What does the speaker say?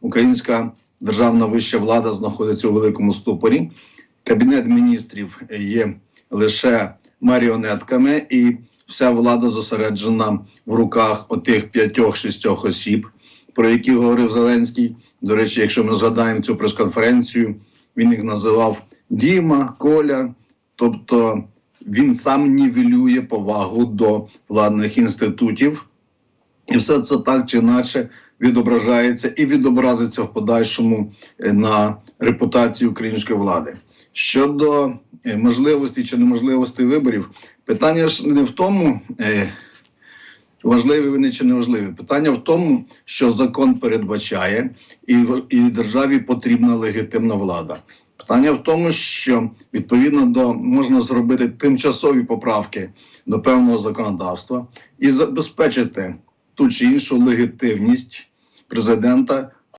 українська державна вища влада знаходиться у великому ступорі. Кабінет міністрів є лише маріонетками, і вся влада зосереджена в руках отих п'ятьох-шістьох осіб, про які говорив Зеленський. До речі, якщо ми згадаємо цю прес-конференцію, він їх називав Діма, Коля, тобто він сам нівелює повагу до владних інститутів, і все це так чи інакше відображається і відобразиться в подальшому е, на репутації української влади. Щодо е, можливості чи неможливості виборів, питання ж не в тому, е, важливі вони чи не важливі. Питання в тому, що закон передбачає, і, і державі потрібна легітимна влада. Питання в тому, що відповідно до можна зробити тимчасові поправки до певного законодавства і забезпечити ту чи іншу легітимність президента